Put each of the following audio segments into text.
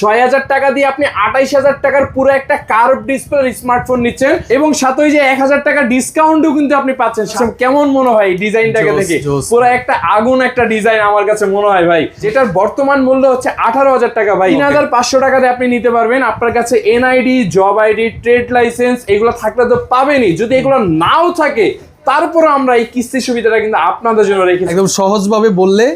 ছয় হাজার টাকা দিয়ে আপনি আঠাইশ হাজার টাকার পুরো একটা কার্ভ ডিসপ্লে স্মার্টফোন নিচ্ছেন এবং সাথে যে এক হাজার টাকা ডিসকাউন্টও কিন্তু আপনি পাচ্ছেন। কেমন মনে হয় ডিজাইনটাকে দেখে? পুরো একটা আগুন একটা ডিজাইন আমার কাছে মনে হয় ভাই। যেটার বর্তমান মূল্য হচ্ছে আঠারো হাজার টাকা ভাই। তিন হাজার পাঁচশো টাকাতে আপনি নিতে পারবেন। আপনার কাছে NID job ID trade licence এগুলো থাকলে তো পাবেনই। যদি এগুলো নাও থাকে তারপরে আমরা এই কিস্তি সুবিধাটা কিন্তু আপনাদের জন্য রেখেছি। একদম সহজভাবে বললে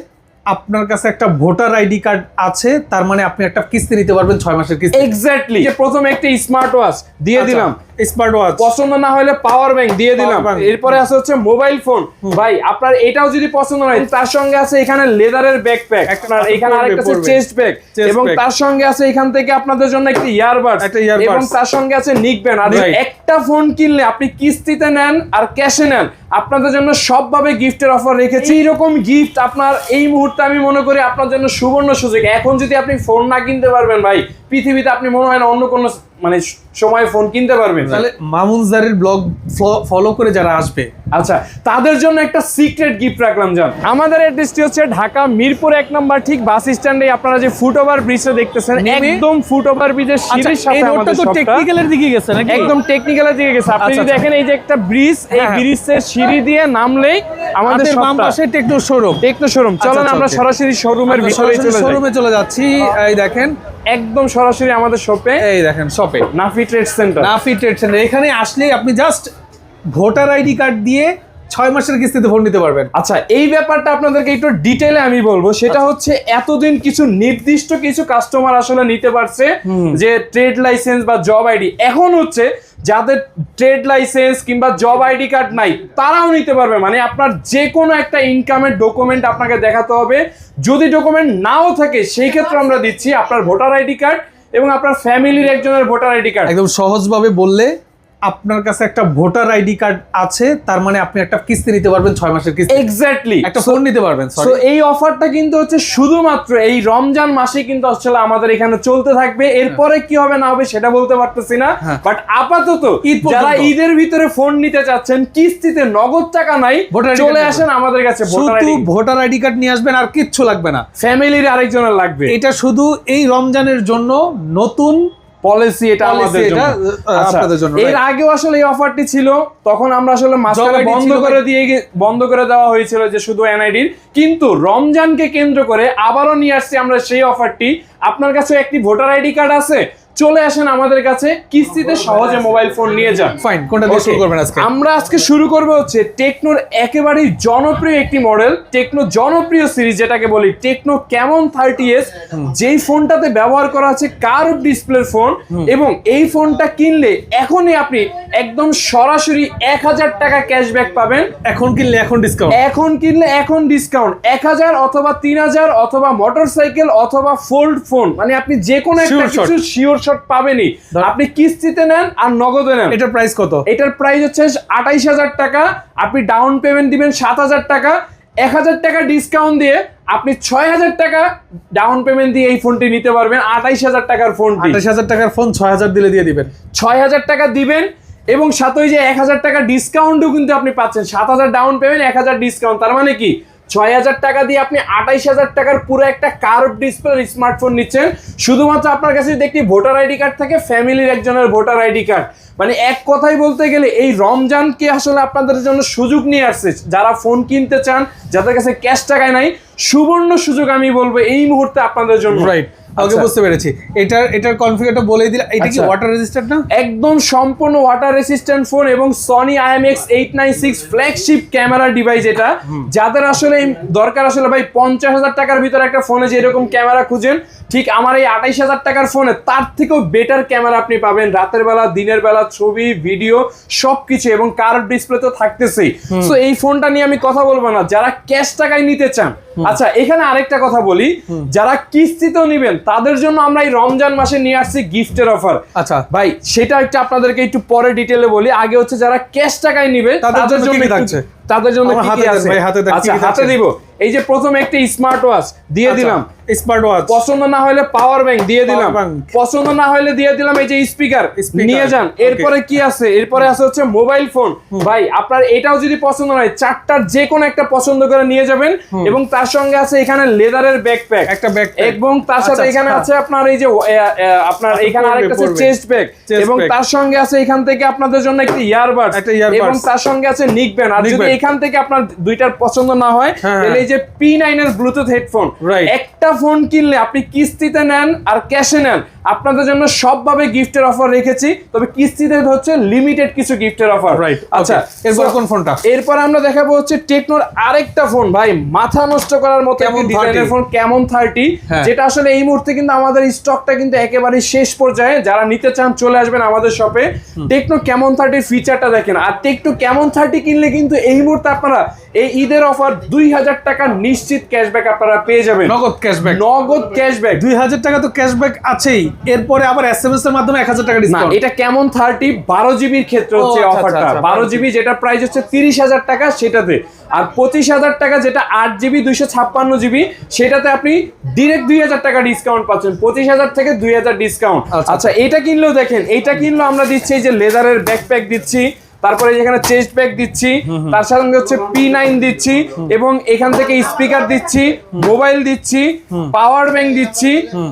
আপনার কাছে একটা ভোটার আইডি কার্ড আছে তার মানে আপনি একটা কিস্তি নিতে পারবেন ছয় মাসের কিস্তি। এক্স্যাক্টলি প্রথমে একটা স্মার্ট ওয়াচ দিয়ে দিলাম স্মার্ট ওয়াচ পছন্দ না হলে পাওয়ার ব্যাংক দিয়ে দিলাম। এরপরে আছে হচ্ছে মোবাইল ফোন ভাই আপনার এটাও যদি পছন্দ নয় তার সঙ্গে আছে এখানে লেদারের ব্যাকপ্যাক আপনার এখানে আরেকটা আছে চেস্ট ব্যাগ এবং তার সঙ্গে আছে এখান থেকে আপনাদের জন্য একটা ইয়ারবাড। এবং তার সঙ্গে আছে নিক ব্যান্ড আর একটা ফোন কিনলে আপনি কিস্তিতে নেন আর ক্যাশে নেন। আপনাদের জন্য সবভাবে গিফটের অফার রেখেছি। এইরকম গিফট আপনার এই মুহূর্তে আমি মনে করি আপনার জন্য সুবর্ণ সুযোগ। এখন যদি আপনি ফোন না কিনতে পারবেন ভাই পৃথিবীতে আপনি মনে হয় না অন্য কোনো মানে সময় ফোন কিনতে পারবেন তাহলে মামুনজারের ব্লগ ফলো করে যারা আসবে। আচ্ছা তাদের জন্য একটা সিক্রেট গিফট রাখলাম জান। আমাদের অ্যাড্রেসটি হচ্ছে ঢাকা মিরপুর এক নম্বর ঠিক বাস স্ট্যান্ডে। আপনারা যে ফুট ওভার ব্রিজটা দেখতেছেন একদম ফুট ওভার ব্রিজের সিঁড়ির আচ্ছা, সাথে এই রোডটা আমাদের তো টেকনিক্যালের দিকে গেছে নাকি? একদম টেকনিক্যালের দিকে গেছে। আপনি আচ্ছা, যদি আচ্ছা। দেখেন এই যে একটা ব্রিজ এই হ্যাঁ। ব্রিজের সিঁড়ি দিয়ে নামলেই আমাদের বাম পাশে টেকনো শোরুম টেকনো শোরুম চলেন আমরা সরাসরি শোরুমের ভিতরে চলে যাই। শোরুমে চলে যাচ্ছি। এই দেখেন একদম সরাসরি আমাদের শপে এই দেখেন শপে Nafi trade centre Nafi trade centre এখানে আসলে আপনি জাস্ট ভোটার আইডি কার্ড দিয়ে ছয় মাসের কিস্তিতে ফোন নিতে পারবেন। আচ্ছা এই ব্যাপারটা আপনাদেরকে একটু ডিটেলে আমি বলব। সেটা আচ্ছা। হচ্ছে এতদিন কিছু নির্দিষ্ট কিছু কাস্টমার আসলে নিতে পারছে যে ট্রেড লাইসেন্স বা জব আইডি এখন হচ্ছে যাদের ট্রেড লাইসেন্স কিংবা জব আইডি কার্ড নাই তারাও নিতে পারবে। মানে আপনার যে কোনো একটা ইনকামের ডকুমেন্ট আপনাকে দেখাতে হবে। যদি ডকুমেন্ট নাও থাকে সেই ক্ষেত্রে আমরা দিচ্ছি আপনার ভোটার আইডি কার্ড এবং আপনার ফ্যামিলির একজনের ভোটার আইডি কার্ড একদম সহজভাবে বললে আপনার কাছে একটা ভোটার আইডি কার্ড আছে তার মানে আপনি একটা কিস্তি নিতে পারবেন ছয় মাসের কিস্তি। এক্স্যাক্টলি একটা ফোন নিতে পারবেন তো এই অফারটা কিন্তু হচ্ছে শুধুমাত্র এই রমজান মাসে কিন্তু আসলে আমাদের এখানে চলতে থাকবে। এরপরে কি হবে না হবে সেটা বলতে পারতেছি না। হ্যাঁ। বাট আপাতত ঈদ যারা ঈদের ভিতরে ফোন নিতে চাচ্ছেন কিস্তিতে নগদ টাকা নাই চলে আসেন আমাদের কাছে শুধু ভোটার আইডি কার্ড। নিয়ে আসবেন আর কিচ্ছু লাগবে না। ফ্যামিলির আরেকজনের লাগবে। এটা শুধু এই রমজানের জন্য নতুন পলিসি এটা আমাদের জন্য। আচ্ছা, আপনাদের জন্য, এর. আগেও আসলে এই অফারটি ছিল তখন আমরা আসলে মাঝখানে বন্ধ করে দিয়ে বন্ধ করে দেওয়া হয়েছিল যে শুধু এনআইডির কিন্তু রমজানকে কেন্দ্র করে আবারও নিয়ে আসছি আমরা সেই অফারটি আপনার কাছে একটি ভোটার আইডি কার্ড আছে? চলে আসেন আমাদের কাছে। কিস্তিতে সহজে মোবাইল ফোন নিয়ে যান। ফাইন কোনটা দিয়ে শুরু করবেন আজকে? আমরা আজকে শুরু করব হচ্ছে টেকনোর একেবারেই জনপ্রিয় একটি মডেল টেকনো জনপ্রিয় সিরিজ যেটাকে বলি টেকনো কেমন থার্টি এস যেই ফোনটাতে ব্যবহার করা আছে কার্ভ ডিসপ্লের ফোন এবং এই ফোনটা কিনলে এখনই আপনি একদম সরাসরি এক হাজার টাকা ক্যাশব্যাক পাবেন। এখন কিনলে এখন ডিসকাউন্ট এখন কিনলে এখন ডিসকাউন্ট এক হাজার অথবা তিন হাজার অথবা মোটরসাইকেল অথবা ফোল্ড ফোন মানে আপনি যে কোনো একটা কিছু শিওর শট পাবেনই। আপনি কিস্তিতে নেন আর নগদে নেন। এটার প্রাইস কত? এটার প্রাইস হচ্ছে আঠাইশ হাজার টাকা। আপনি ডাউন পেমেন্ট দিবেন সাত হাজার টাকা। এক হাজার টাকা ডিসকাউন্ট দিয়ে আপনি ছয় হাজার টাকা ডাউন পেমেন্ট দিয়ে এই ফোনটি নিতে পারবেন আঠাইশ হাজার টাকার ফোনটি আঠাশ হাজার টাকার ফোন ছয় হাজার দিলে দিয়ে দিবেন। ছয় হাজার টাকা দিবেন এবং সাথে ওই যে এক হাজার টাকা ডিসকাউন্টও কিন্তু আপনি পাচ্ছেন। সাত হাজার ডাউন পেমেন্ট এক হাজার ডিসকাউন্ট তার মানে কি? ছয় হাজার টাকা দিয়ে আপনি আঠাইশ হাজার টাকার পুরো একটা কার্ভ ডিসপ্লে স্মার্টফোন নিচ্ছেন। শুধুমাত্র আপনার কাছে যদি একটি ভোটার আইডি কার্ড থাকে, ফ্যামিলির একজনের ভোটার আইডি কার্ড মানে এক কথাই বলতে গেলে এই রমজানকে আসলে আপনাদের জন্য সুযোগ নিয়ে আসছে। যারা ফোন কিনতে চান, যাদের কাছে ক্যাশ টাকায় নাই, সুবর্ণ সুযোগ আমি বলব এই মুহূর্তে আপনাদের জন্য। রাইট ওকে আচ্ছা। বুঝতে পেরেছি। এটার এটার কনফিগারটা বলে দিলে এটা কি আচ্ছা। ওয়াটার রেজিস্টার্ড না? একদম সম্পূর্ণ ওয়াটার রেসিস্ট্যান্ট ফোন এবং Sony IMX eight nine six flagship camera device এটা। যাদের আসলে দরকার আসলে ভাই পঞ্চাশ হাজার টাকার ভিতরে একটা ফোনে যে এরকম ক্যামেরা খুঁজেন ঠিক আমার এই আঠাইশ হাজার টাকার ফোনে তার থেকেও বেটার ক্যামেরা আপনি পাবেন। রাতের বেলা দিনের বেলা ছবি ভিডিও সবকিছু এবং কার ডিসপ্লে তো থাকতেছেই। তো এই ফোনটা নিয়ে আমি কথা বলব না। যারা ক্যাশ টাকায় নিতে চান আচ্ছা এখানে আরেকটা কথা বলি। যারা কিস্তিতেও নিবেন তাদের জন্য আমরা এই রমজান মাসে নিয়ে আসছি গিফটের অফার আচ্ছা। ভাই সেটা একটা আপনাদেরকে একটু পরে ডিটেলে বলি। আগে হচ্ছে যারা ক্যাশ টাকায় নিবে তাদের জন্য থাকছে? তাদের জন্য কি কি আছে? আচ্ছা হাতে দিব। এই যে প্রথম একটা স্মার্ট ওয়াচ দিয়ে দিলাম। স্মার্ট ওয়াচ পছন্দ না হলে পাওয়ার ব্যাংক দিয়ে দিলাম। পছন্দ না হলে দিয়ে দিলাম এই যে স্পিকার নিয়ে যান। এরপরে কি আছে? এরপরে আছে হচ্ছে মোবাইল ফোন ভাই আপনার এটাও যদি পছন্দ হয় চারটার যে কোনো একটা পছন্দ করে নিয়ে যাবেন। এবং তার সঙ্গে আছে এখানে লেদারের ব্যাকপ্যাক একটা backpack। এবং তার সাথে আচ্ছা, এখানে আচ্ছা। আছে আপনার এই যে আপনার আচ্ছা, এখানে আরেকটা আছে চেস্ট ব্যাগ এবং তার সঙ্গে আছে এখান থেকে আপনাদের জন্য একটি ইয়ারবাড। এবং তার সঙ্গে আছে নিক ব্যান্ড আর যদি। এখান থেকে আপনার দুইটার পছন্দ না হয় হ্যাঁ, তাহলে এই যে পি নাইন এর ব্লুটুথ হেডফোন একটা ফোন কিনলে আপনি কিস্তিতে নেন আর ক্যাশে নেন। আপনাদের জন্য সবভাবে গিফটের অফার রেখেছি। তবে কিস্তিতে হচ্ছে লিমিটেড কিছু গিফটের অফার রাইট আচ্ছা এরপর কোন ফোনটা? এরপর আমরা দেখাবো হচ্ছে টেকনোর আরেকটা ফোন ভাই মাথা নষ্ট করার মতো কেমন ডিজাইনের ফোন কেমন থার্টি হ্যাঁ। যেটা আসলে এই মুহূর্তে কিন্তু আমাদের স্টকটা কিন্তু একেবারে শেষ পর্যায়ে। যারা নিতে চান চলে আসবেন আমাদের শপে টেকনো কেমন থার্টির ফিচারটা দেখেন। আর টেকনো কেমন থার্টি কিনলে কিন্তু এই মুহূর্তে আপনারা এই ঈদের অফার দুই হাজার টাকা নিশ্চিত ক্যাশব্যাক আপনারা পেয়ে যাবেন। নগদ ক্যাশব্যাক নগদ ক্যাশব্যাক দুই হাজার টাকা তো ক্যাশব্যাক আছেই। এরপরে আবার এসএমএস এর মাধ্যমে এক হাজার টাকা না ডিসকাউন্ট এটা কেমন থার্টি বারো জিবির ক্ষেত্রে হচ্ছে আচ্ছা, অফারটা আচ্ছা, আচ্ছা, বারো 12 জিবি যেটা প্রাইস হচ্ছে তিরিশ হাজার টাকা সেটাতে। আর পঁচিশ হাজার টাকা যেটা আট জিবি দুইশো ছাপ্পান্ন জিবি সেটাতে আপনি ডিরেক্ট দুই হাজার টাকা ডিসকাউন্ট পাচ্ছেন। পঁচিশ হাজার থেকে দুই হাজার ডিসকাউন্ট আচ্ছা। আচ্ছা এটা কিনলেও দেখেন এটা কিনলেও আমরা দিচ্ছি এই যে লেদারের ব্যাকপ্যাক দিচ্ছি। তারপরে যেখানে চেস্ট ব্যাগ দিচ্ছি তার সঙ্গে হচ্ছে পি নাইন দিচ্ছি এবং এখান থেকে স্পিকার দিচ্ছি মোবাইল দিচ্ছি পাওয়ার ব্যাংক দিচ্ছি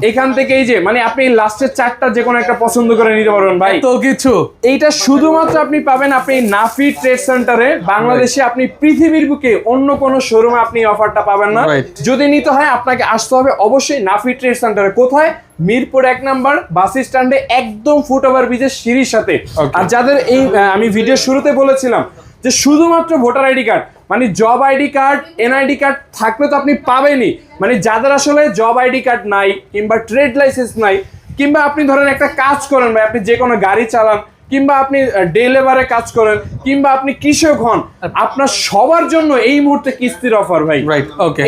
এখান থেকে এই যে মানে আপনি লাস্টের চারটা যে কোনো একটা পছন্দ করে নিতে পারবেন ভাই। তো কিছু। এইটা শুধুমাত্র আপনি পাবেন আপনি নাফি ট্রেড সেন্টারে বাংলাদেশে আপনি পৃথিবীর বুকে অন্য কোনো শোরুমে আপনি অফারটা পাবেন না। যদি নিতে হয় আপনাকে আসতে হবে অবশ্যই নাফি ট্রেড সেন্টারে কোথায়? মিরপুর এক নাম্বার বাস স্ট্যান্ডে একদম ফুট ওভার ব্রিজের সিঁড়ির সাথে। আর যাদের এই আমি ভিডিও শুরুতে বলেছিলাম যে শুধুমাত্র ভোটার আইডি কার্ড মানে job ID card NID card থাকলে তো আপনি পাবেনই। মানে যাদের আসলে জব আইডি কার্ড নাই কিংবা ট্রেড লাইসেন্স নাই কিংবা আপনি ধরেন একটা কাজ করেন ভাই আপনি যে কোনো গাড়ি চালান কিংবা আপনি ডে লেবারে কাজ করেন কিংবা আপনি কৃষক হন আপনার সবার জন্য এই মুহূর্তে কিস্তির অফার ভাই।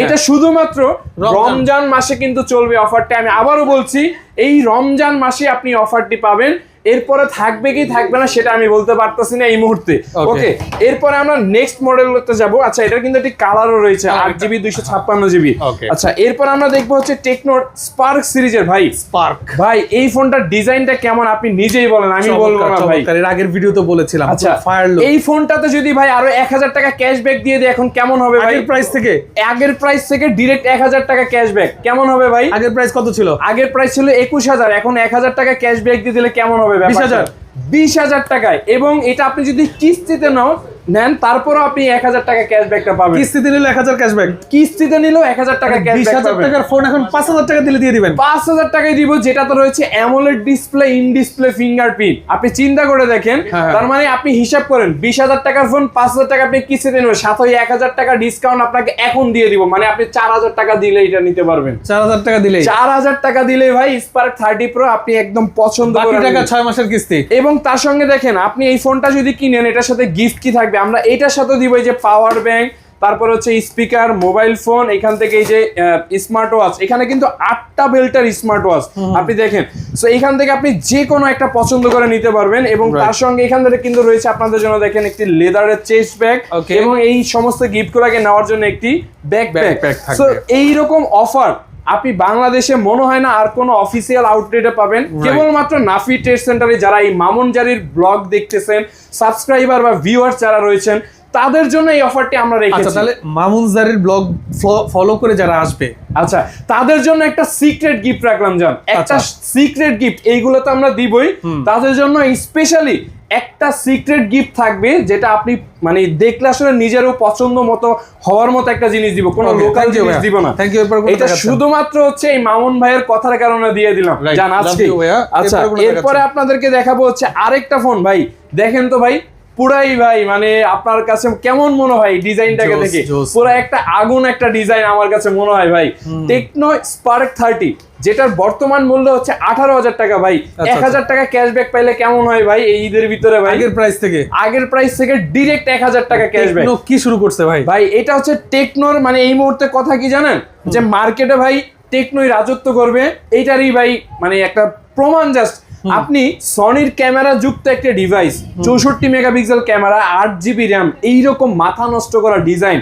এটা শুধুমাত্র রমজান। রমজান মাসে কিন্তু চলবে অফারটা আমি আবারও বলছি এই রমজান মাসে আপনি অফারটি পাবেন। এরপরে থাকবে কি থাকবে না সেটা আমি বলতে পারতেছি না এই মুহূর্তে। ওকে এরপরে আমরা নেক্সট মডেলতে যাব। আচ্ছা এটা কিন্তু একটি কালারও রয়েছে আট জিবি দুইশো ছাপ্পান্ন জিবি আচ্ছা এরপর আমরা দেখব হচ্ছে টেকনোর স্পার্ক সিরিজের ভাই। স্পার্ক ভাই এই ফোনটার ডিজাইনটা কেমন আপনি নিজেই বলেন আমি বলব না ভাই। এর আগের ভিডিও তো বলেছিলাম আচ্ছা ফায়ার এই ফোনটাতে যদি ভাই আরও এক হাজার টাকা ক্যাশব্যাক দিয়ে দেয় এখন কেমন হবে ভাই? আগের প্রাইস থেকে? আগের প্রাইস থেকে ডিরেক্ট এক হাজার টাকা ক্যাশব্যাক কেমন হবে ভাই? আগের প্রাইস কত ছিল? আগের প্রাইস ছিল একুশ হাজার এখন এক হাজার টাকা ক্যাশব্যাক দিয়ে দিলে কেমন হবে 20,000 বিশ হাজার টাকায়। এবং এটা আপনি যদি কিস্তিতে নাও নেন তারপরও আপনি এক হাজার টাকা ক্যাশব্যাকটা পাবেন। কিস্তিতে নিলে এক হাজার ক্যাশব্যাক কিস্তিতে নিলেও এক হাজার টাকা বিশ হাজার টাকার ফোন এখন পাঁচ হাজার টাকা দিলে দিয়ে দিবেন। পাঁচ হাজার টাকায় দিব যেটাতে রয়েছে AMOLED display in display fingerprint আপনি চিন্তা করে দেখেন হ্যাঁ। তার মানে আপনি হিসাব করেন বিশ হাজার টাকার ফোন পাঁচ হাজার টাকা আপনি কিস্তিতে নেবেন সাথে এক হাজার টাকা ডিসকাউন্ট আপনাকে এখন দিয়ে দিব মানে আপনি চার হাজার টাকা দিলে এটা নিতে পারবেন। চার হাজার টাকা দিলে চার হাজার টাকা দিলে ভাই স্পার্ক থার্টি প্রো আপনি একদম পছন্দ বাকি করে টাকা ছয় মাসের কিস্তি। এবং তার সঙ্গে দেখেন আপনি এই ফোনটা যদি কিনেন এটার সাথে গিফট কি থাকবে? আমরা এটার সাথে দিব এই যে পাওয়ার ব্যাংক তারপর হচ্ছে স্পিকার মোবাইল ফোন এখান থেকে এই যে স্মার্ট ওয়াচ এখানে কিন্তু আটটা বেল্টার স্মার্ট ওয়াচ আপনি দেখেন। সো এখান থেকে আপনি যে কোনো একটা পছন্দ করে নিতে পারবেন এবং তার সঙ্গে এখান থেকে কিন্তু রয়েছে আপনাদের জন্য দেখেন একটি লেদারের চেস্ট ব্যাগ. এবং এই সমস্ত গিফট গিফটগুলোকে নেওয়ার জন্য একটি Backpack থাকবে। সো এইরকম অফার আপনি বাংলাদেশে মনে হয় না আর কোনো অফিসিয়াল আউটলেটে পাবেন। কেবলমাত্র নাফি ট্রেড সেন্টারে যারা এই মামুন জারির ব্লগ দেখতেছেন সাবস্ক্রাইবার বা ভিউয়ার যারা রয়েছেন তাদের জন্য এই অফারটি আমরা আচ্ছা রেখেছি। তাহলে মামুন জারির ব্লগ ফলো করে যারা আসবে। আচ্ছা তাদের জন্য একটা সিক্রেট গিফট রাখলাম জান। একটা আচ্ছা। সিক্রেট গিফট এইগুলো তো আমরা দিবই। তাদের জন্য স্পেশালি একটা সিক্রেট গিফট থাকবে যেটা আপনি মানে দেখলে আসলে নিজেরও পছন্দ মতো হওয়ার মতো একটা জিনিস দিব। কোনো লোকাল জিনিস দিব না। You, এরপর এটা শুধুমাত্র হচ্ছে এই মামুন ভাইয়ের কথার কারণে দিয়ে দিলাম। জান আজকে আচ্ছা এরপরে? আপনাদেরকে দেখাবো হচ্ছে আরেকটা ফোন ভাই। দেখেন তো ভাই পুরাই ভাই মানে আপনার কাছে কেমন মনে হয় ডিজাইনটাকে দেখে। পুরো একটা আগুন একটা ডিজাইন আমার কাছে মনে হয় ভাই। টেকনো স্পার্ক থার্টি যেটার বর্তমান মূল্য হচ্ছে আঠারো হাজার টাকা ভাই। আচ্ছা, এক হাজার টাকা ক্যাশব্যাক পাইলে কেমন হয় ভাই এই ঈদের ভিতরে ভাই? আগের প্রাইস থেকে? আগের প্রাইস থেকে ডিরেক্ট এক হাজার টাকা ক্যাশব্যাক কি শুরু করছে ভাই? ভাই এটা হচ্ছে টেকনোর মানে এই মুহূর্তে কথা কি জানেন? যে মার্কেটে ভাই টেকনোই রাজত্ব করবে এইটারই ভাই মানে একটা প্রমাণ জাস্ট আপনি সনির ক্যামেরা যুক্ত একটা ডিভাইস চৌষট্টি মেগাপিক্সেল ক্যামেরা আট জিবি র্যাম এইরকম মাথা নষ্ট করা ডিজাইন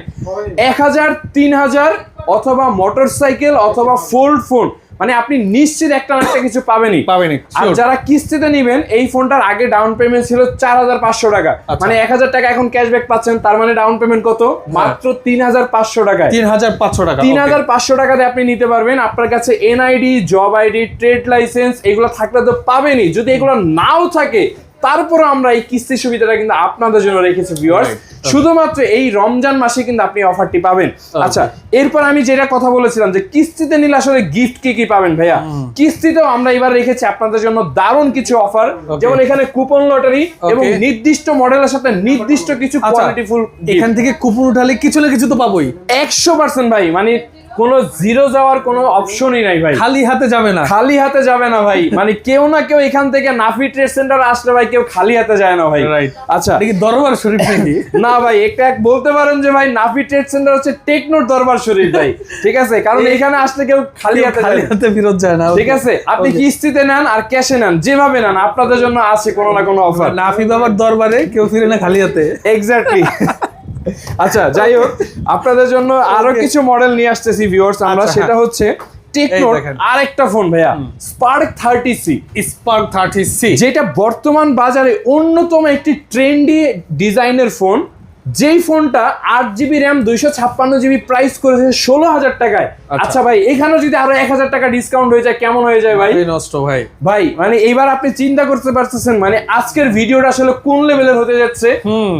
এক হাজার তিন হাজার অথবা মোটর সাইকেল অথবা ফোল্ড ফোন মানে আপনি নিশ্চিত একটা না একটা কিছু পাবেনই। পাবেনই, আর যারা কিস্তিতে নেবেন এই ফোনটার আগে ডাউন পেমেন্ট ছিল চার হাজার পাঁচশো টাকা। আচ্ছা। মানে এক হাজার টাকা এখন ক্যাশব্যাক পাচ্ছেন তার মানে ডাউন পেমেন্ট কত? মাত্র তিন হাজার পাঁচশো টাকা তিন হাজার পাঁচশো টাকা তিন হাজার পাঁচশো টাকা দিয়ে আপনি নিতে পারবেন আপনার কাছে NID job ID trade licence এগুলো থাকলে তো পাবেনই। যদি এগুলো নাও থাকে তারপরে আমরা এই কিস্তি সুবিধাটা কিন্তু আপনাদের জন্য রেখেছি ভিউয়ার্স শুধুমাত্র এই রমজান মাসে কিন্তু আপনি অফারটি পাবেন। আচ্ছা এরপর আমি যেটা কথা বলেছিলাম যে কিস্তিতে নিলে আসলে গিফট কি কি পাবেন ভাইয়া? কিস্তিতেও আমরা এবার রেখেছি আপনাদের জন্য দারুণ কিছু অফার যেমন এখানে কুপন লটারি এবং. নির্দিষ্ট মডেলের সাথে নির্দিষ্ট কিছু আচ্ছা কোয়ালিটিফুল এখান থেকে কুপন উঠালে কিছু না কিছু তো পাবোই। একশো পার্সেন্ট ভাই মানে কোনো জিরো যাওয়ার কোনো অপশনই নাই ভাই। খালি হাতে যাবে না। খালি হাতে যাবে না ভাই। মানে কেউ না কেউ এখান থেকে নাফি ট্রেড সেন্টার আসলে ভাই কেউ খালি হাতে যায় না ভাই। আচ্ছা। কি দরবার শরীফ নাকি? না ভাই একটা এক বলতে পারেন যে ভাই নাফি ট্রেড সেন্টার হচ্ছে টেকনোর দরবার শরীফ ভাই। ঠিক আছে? কারণ এখানে আসলে কেউ খালি হাতে খালি হাতে ফেরত যায় না ঠিক আছে? আপনি কিস্তিতে নেন আর ক্যাশে নেন? যেভাবে নেন আপনাদের জন্য আছে কোনো না কোনো অফার নাফি বাবার দরবারে কেউ ফিরে না খালি হাতে। এক্স্যাক্টলি আচ্ছা যাই হোক আপনাদের জন্য আরও কিছু মডেল নিয়ে আসতেছি ভিউয়ার্স আমরা আচ্ছা, সেটা হচ্ছে টেকনোর। আরেকটা ফোন ভাইয়া। Spark thirty C Spark thirty C যেটা বর্তমান বাজারে অন্যতম একটি ট্রেন্ডি ডিজাইনের ফোন যেই ফোনটা আট জিবি র্যাম দুইশো ছাপ্পান্ন জিবি প্রাইস করেছে ষোলো হাজার টাকায়। আচ্ছা। আচ্ছা ভাই এখানেও যদি আরও এক হাজার টাকা ডিসকাউন্ট হয়ে যায় কেমন হয়ে যায় ভাই? নষ্ট ভাই। ভাই মানে এইবার আপনি চিন্তা করতে পারতেছেন মানে আজকের ভিডিওটা আসলে কোন লেভেলের হতে যাচ্ছে?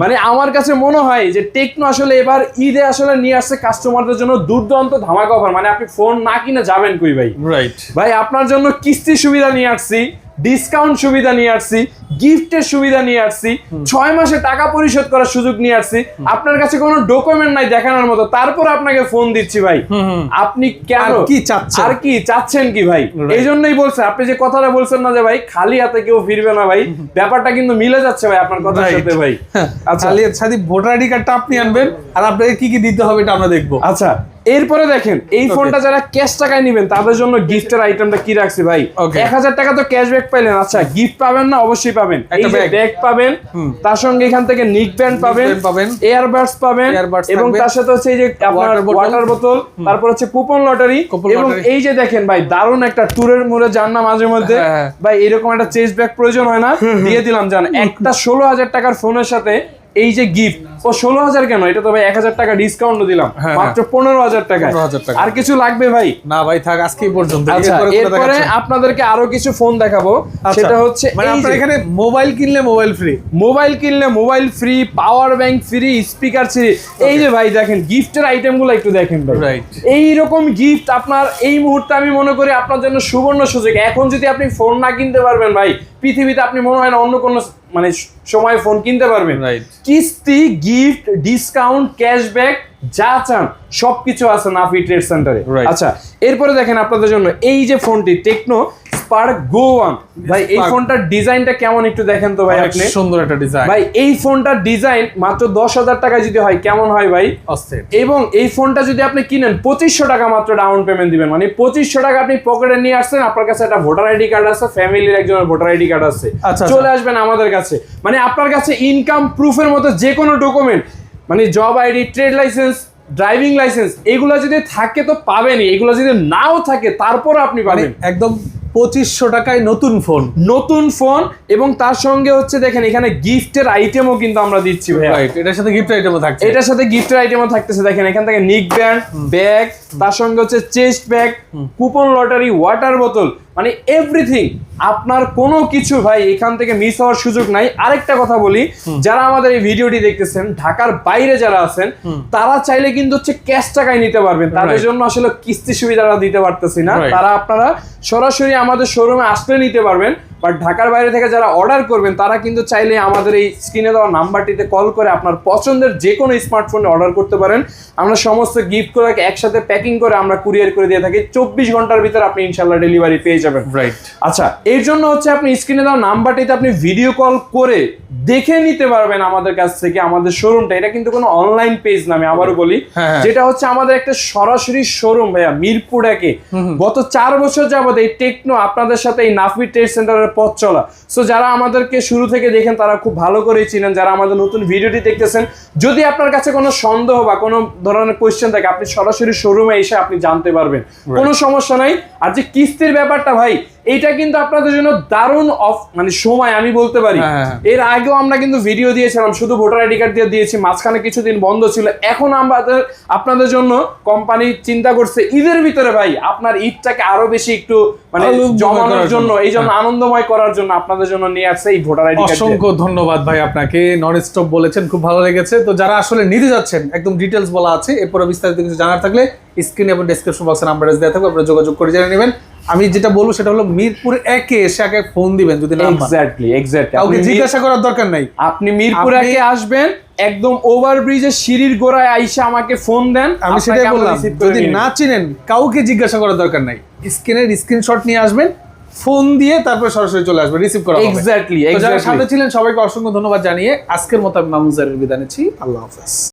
মানে আমার কাছে মনে হয় যে টেকনো আসলে এবার ঈদে আসলে নিয়ে আসছে কাস্টমারদের জন্য দুর্দান্ত ধামাকা অফার মানে আপনি ফোন না কিনে যাবেন কই ভাই? রাইট ভাই আপনার জন্য কিস্তি সুবিধা নিয়ে আসছি ডিসকাউন্ট সুবিধা নিয়ে আসছি গিফটের সুবিধা নিয়ে আসছি। ছয় মাসে টাকা পরিশোধ করার সুযোগ নিয়ে আসছি। আপনার কাছে কোনো ডকুমেন্ট নাই দেখানোর মতো। তারপর আপনাকে ফোন দিচ্ছি ভাই। আপনি কেন? কি চাচ্ছেন? আর কি চাচ্ছেন কি ভাই? এই জন্যই বলছে আপনি যে কথাটা বলছেন না যে ভাই খালি হাতে কেউ ফিরবে না ভাই। ব্যাপারটা কিন্তু মিলে যাচ্ছে ভাই আপনার কথার. সাথে ভাই। আচ্ছা। খালি সাথে ভোটার আইডি কার্ডটা আপনি আনবেন আর আপনাকে কি কি দিতে হবে এটা আমরা দেখব। আচ্ছা এরপরে দেখেন এই ফোনটা যারা ক্যাশ টাকায় নেবেন তাদের জন্য গিফটের আইটেমটা কি রাখছি ভাই? এক হাজার টাকা তো ক্যাশব্যাক পাইলেন। আচ্ছা গিফট পাবেন না অবশ্যই পাবেন। ব্যাগ পাবেন তার সঙ্গে এখান থেকে নিক ব্যান্ড পাবেন পাবেন। এয়ারবাডস পাবেন এবং তার সাথে হচ্ছে এই যে আপনার ওয়াটার বোতল তারপর হচ্ছে কুপন লটারি এবং এই যে দেখেন ভাই দারুণ একটা ট্যুরের মোড়ে যান না মাঝে মধ্যে। হ্যাঁ, হ্যাঁ। ভাই এরকম একটা চেস ব্যাগ প্রয়োজন হয় না। দিয়ে দিলাম জান একটা ষোলো হাজার টাকার ফোনের সাথে এই যে গিফট ও ষোলো হাজার কেন? এটা তো ভাই এক হাজার টাকা ডিসকাউন্ট দিলাম। হ্যাঁ, মাত্র পনেরো হাজার টাকা। আর কিছু লাগবে ভাই? না ভাই থাক আজকেই পর্যন্ত। আচ্ছা এরপরে? আপনাদেরকে আরও কিছু ফোন দেখাবো। আচ্ছা, সেটা হচ্ছে মানে এখানে মোবাইল কিনলে মোবাইল ফ্রি মোবাইল কিনলে mobile free power bank free speaker free এই যে ভাই দেখেন গিফটের আইটেমগুলো একটু দেখেন ভাই. এই রকম গিফট আপনার এই মুহূর্তে আমি মনে করি আপনার জন্য সুবর্ণ সুযোগ। এখন যদি আপনি ফোন না কিনতে পারবেন ভাই পৃথিবীতে আপনি মনে হয় না অন্য কোনো মানে সময় ফোন কিনতে পারবেন. কিস্তি গিফট ডিসকাউন্ট ক্যাশব্যাক যা চান সবকিছু আছে নাফি ট্রেড সেন্টারে. আচ্ছা এরপরে দেখেন আপনাদের জন্য এই যে ফোনটি টেকনো স্পার্ক গো ওয়ান। ভাই এই। ফোনটার ডিজাইনটা কেমন একটু দেখেন তো ভাই আপনি? সুন্দর একটা ডিজাইন ভাই এই ফোনটার ডিজাইন মাত্র দশ হাজার টাকায় যদি হয় কেমন হয় ভাই? এবং এই ফোনটা যদি আপনি কিনেন পঁচিশশো টাকা মাত্র ডাউন পেমেন্ট দিবেন। মানে পঁচিশশো টাকা আপনি পকেটে নিয়ে আসছেন আপনার কাছে একটা ভোটার আইডি কার্ড আছে ফ্যামিলির একজনের ভোটার আইডি কার্ড আছে। আচ্ছা, চলে আসবেন আমাদের কাছে। মানে আপনার কাছে ইনকাম প্রুফের মতো যে কোনো ডকুমেন্ট মানে job ID trade licence driving licence এগুলো যদি থাকে তো পাবেনই। এগুলো যদি নাও থাকে তারপর আপনি মানে পাবেন। একদম পঁচিশশো টাকায় নতুন ফোন নতুন ফোন এবং তার সঙ্গে হচ্ছে দেখেন এখানে গিফটের আইটেমও কিন্তু আমরা দিচ্ছি ভাইয়া। এটার সাথে গিফট আইটেমও থাকছে। এটার সাথে গিফটের আইটেমও থাকতেছে দেখেন এখান থেকে নিক ব্যান্ড ব্যাগ তার সঙ্গে হচ্ছে chest bag coupon lottery water বোতল মানে এভরিথিং আপনার কোনো কিছু ভাই এখান থেকে মিস হওয়ার সুযোগ নাই। আরেকটা কথা বলি যারা আমাদের এই ভিডিওটি দেখতেছেন ঢাকার বাইরে যারা আছেন তারা চাইলে কিন্তু হচ্ছে ক্যাশ টাকায় নিতে পারবেন। তাদের জন্য আসলে কিস্তি সুবিধাটা দিতে পারতেছি না। তারা আপনারা সরাসরি আমাদের শোরুমে আসলে নিতে পারবেন। বাট ঢাকার বাইরে থেকে যারা অর্ডার করবেন তারা কিন্তু চাইলে আমাদের এই স্ক্রিনে দেওয়া নাম্বারটিতে কল করে আপনার পছন্দের যে কোনো স্মার্টফোনে অর্ডার করতে পারেন। আমরা সমস্ত গিফট করে একসাথে প্যাকিং করে আমরা কুরিয়ার করে দিয়ে থাকি। চব্বিশ ঘণ্টার ভিতরে আপনি ইনশাল্লাহ ডেলিভারি পেয়ে যাবেন। রাইট আচ্ছা এর জন্য হচ্ছে আপনি স্ক্রিনে দেওয়া নাম্বারটিতে আপনি ভিডিও কল করে দেখে নিতে পারবেন আমাদের কাছ থেকে আমাদের শোরুমটা এটা কিন্তু কোনো অনলাইন পেজ নামে আবারও বলি। হ্যাঁ, হ্যাঁ। যেটা হচ্ছে আমাদের একটা সরাসরি শোরুম ভাইয়া মিরপুর একে। গত চার বছর যাবত এই টেকনো আপনাদের সাথে এই নাফি ট্রেড সেন্টারের পথ চলা। সো যারা আমাদেরকে শুরু থেকে দেখেন তারা খুব ভালো করেই চিনেন। যারা আমাদের নতুন ভিডিওটি দেখতেছেন যদি আপনার কাছে কোনো সন্দেহ বা কোনো ধরনের কোয়েশ্চেন থাকে আপনি সরাসরি শোরুমে এসে আপনি জানতে পারবেন। কোনো সমস্যা নাই। আর যে কিস্তির ব্যাপারটা ভাই এইটা কিন্তু আপনাদের জন্য দারুণ অফ মানে সময় আমি বলতে পারি। হ্যাঁ, হ্যাঁ। এর আগেও আমরা কিন্তু ভিডিও দিয়েছিলাম শুধু ভোটার আইডি কার্ড দিয়ে দিয়েছি মাঝখানে কিছুদিন বন্ধ ছিল। এখন আমাদের আপনাদের জন্য কোম্পানি চিন্তা করছে ঈদের ভিতরে ভাই আপনার ঈদটাকে আরও বেশি একটু মানে জমানোর জন্য। এই জন্য আনন্দময় করার জন্য আপনাদের জন্য নিয়ে আসছে এই ভোটার আইডি কার্ড অসংখ্য ধন্যবাদ ভাই আপনাকে। নন স্টপ বলেছেন খুব ভালো লেগেছে। তো যারা আসলে নিতে যাচ্ছেন একদম ডিটেলস বলা আছে এরপরে বিস্তারিত কিছু জানার থাকলে স্ক্রিন এবং ডেসক্রিপশন বক্সে নাম্বার দেওয়া থাকবে আপনারা যোগাযোগ করে জেনে নেবেন। আমি যেটা বলব সেটা হলো মিরপুর একে এসে আগে ফোন দিবেন যদি না এক্স্যাক্টলি এক্স্যাক্টলি কাউকে জিজ্ঞাসা করার দরকার নাই। আপনি মিরপুর একে আসবেন একদম ওভার ব্রিজের সিঁড়ির গোড়ায় আইসে আমাকে ফোন দেন আমি সেটাই বললাম যদি না চিনেন কাউকে জিজ্ঞাসা করার দরকার নাই। স্ক্রিনের স্ক্রিনশট নিয়ে আসবেন ফোন দিয়ে তারপর সরাসরি চলে আসবে রিসিভ করা এক্স্যাক্টলি যারা সাথে ছিলেন সবাইকে অসংখ্য ধন্যবাদ জানিয়ে আজকের মতো আমি মামুজারের বিদায় নিচ্ছি। আল্লাহ হাফেজ।